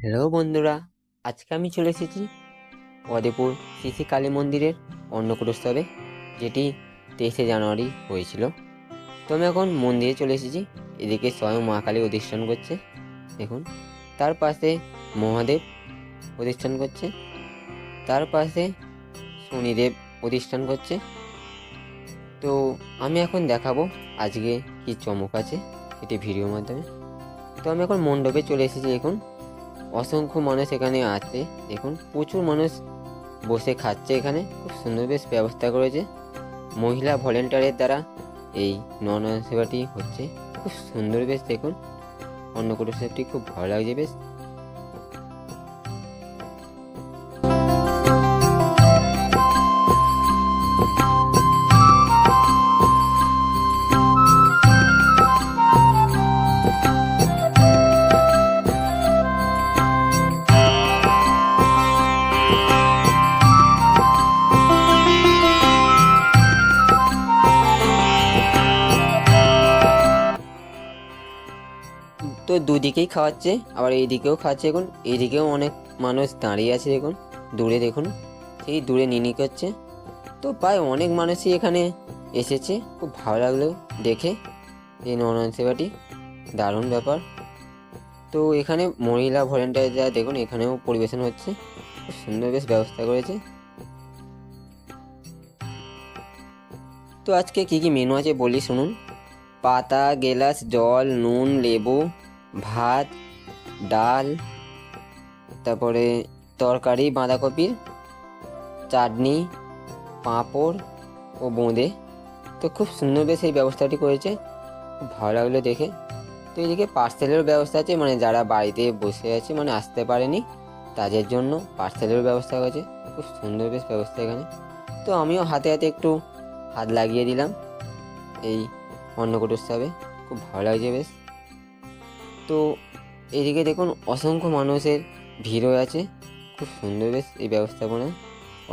Hello বন্ধুরা, আজকে আমি চলে এসেছি অদেপুর শ্রী কালী মন্দিরের অন্নকূটোৎসবে যেটি তেইশে জানুয়ারি হয়েছিল। তো আমি এখন মন্দিরে চলে এসেছি, এদিকে স্বয়ং মা কালী অধিষ্ঠান করছে, দেখুন। তার পাশে মহাদেব অধিষ্ঠান করছে, তার পাশে শনিদেব অধিষ্ঠান করছে। তো আমি এখন দেখাবো আজকে কি চমক আছে, এটি ভিডিওর মাধ্যমে। তো আমি এখন মণ্ডপে চলে এসেছি, দেখুন। অসংখ্য মানুষ এখানে আছে দেখুন, প্রচুর মানুষ বসে খাচ্ছে এখানে। খুব সুন্দর বেশ ব্যবস্থা করেছে। মহিলা ভলেন্টিয়ারের দ্বারা এই নন সেবাটি হচ্ছে। খুব সুন্দর বেশ, দেখুন। অন্য অন্নকূট সেবাটি খুব ভালো লাগছে বেশ। তো দুদিকেই খাওয়াচ্ছে, আবার এইদিকেও খাওয়াচ্ছে দেখুন, এইদিকেও অনেক মানুষ দাঁড়িয়ে আছে দেখুন, দূরে দেখুন সেই দূরে নিনি করছে। তো প্রায় অনেক মানুষই এখানে এসেছে, খুব ভালো লাগল দেখে, এই নরনারায়ণ সেবাটি, দারুণ ব্যাপার। তো এখানে মহিলা ভলেন্টিয়ার যা দেখুন, এখানেও পরিবেশন হচ্ছে, খুব সুন্দর বেশ ব্যবস্থা করেছে। তো আজকে কি কি মেনু আছে বলি শুনুন, পাতা, গেলাস, জল, নুন, লেবু ভাত, ডাল, তারপরে তরকারি, বাঁধাকপির চাটনি, পাঁপড় ও বোঁদে। তো খুব সুন্দর বেশ এই ব্যবস্থাটি করেছে। খুব ভালো লাগল দেখে। তো এদিকে পার্সেলের ব্যবস্থা আছে মানে যারা বাড়িতে বসে আছে মানে আসতে পারেনি, তাদের জন্য পার্সেলের ব্যবস্থা করেছে। খুব সুন্দর বেশ ব্যবস্থা এখানে। তো আমিও হাতে হাতে একটু হাত লাগিয়ে দিলাম এই অন্নকূট উৎসবে। খুব ভালো লাগছে বেশ। তো এদিকে দেখুন অসংখ্য মানুষের ভিড় হয়ে আছে। খুব সুন্দর বেশ এই ব্যবস্থাপনা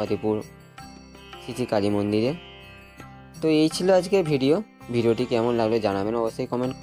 অতিপুর সিটি কালী মন্দিরে। তো এই ছিল আজকের ভিডিও। ভিডিওটি কেমন লাগল জানাবেন অবশ্যই কমেন্ট